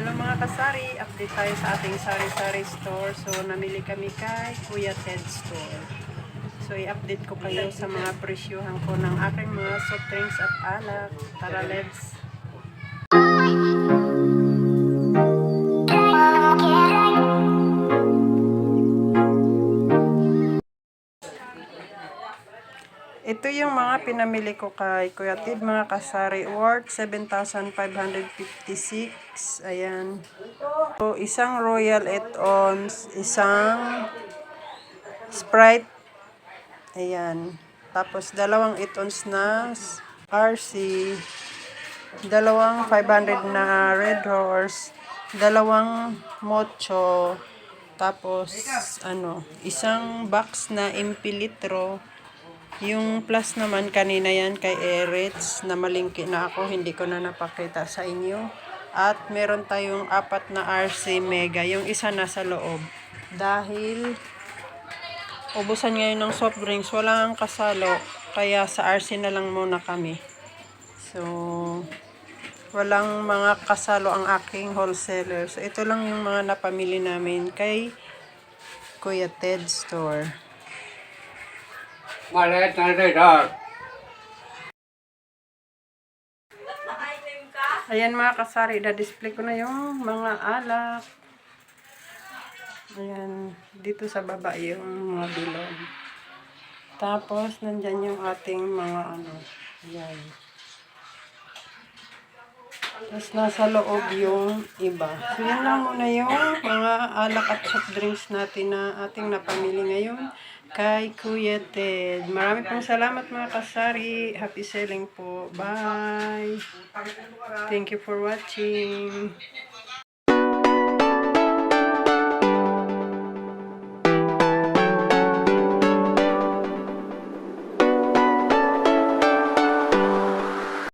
Hello mga kasari, update tayo sa ating sari-sari store. So, namili kami kay Kuya Ted Store. So, i-update ko kayo sa mga presyuhan ko ng aking mga soft drinks at alak. Tara, let's! Ito yung mga pinamili ko kay Kuya Ted, mga kasari, worth 7,556. Ayan. So, isang Royal 8 ounce, isang Sprite. Ayan. Tapos, dalawang 8 ounce na RC. Dalawang 500 na Red Horse. Dalawang Mocho. Tapos, ano, isang box na impilitro. Yung plus naman kanina yan kay Eretz na malingki na ako, hindi ko na napakita sa inyo. At meron tayong apat na RC Mega, yung isa nasa loob. Dahil ubusan ngayon ng soft drinks, wala ang kasalo, kaya sa RC na lang muna kami. So, walang mga kasalo ang aking wholesaler. So, ito lang yung mga napamili namin kay Kuya Ted Store. Maliit na radar. Ayan mga kasari, na-display ko na yung mga alak. Ayan, dito sa baba yung mga bilog. Tapos, nandyan yung ating mga ano. Ayan. Tapos, nasa loob yung iba. So, yan lang muna yung mga alak at soft drinks natin na ating napamili ngayon kay Kuya Ted. Marami pong salamat mga kasari. Happy selling po. Bye! Thank you for watching.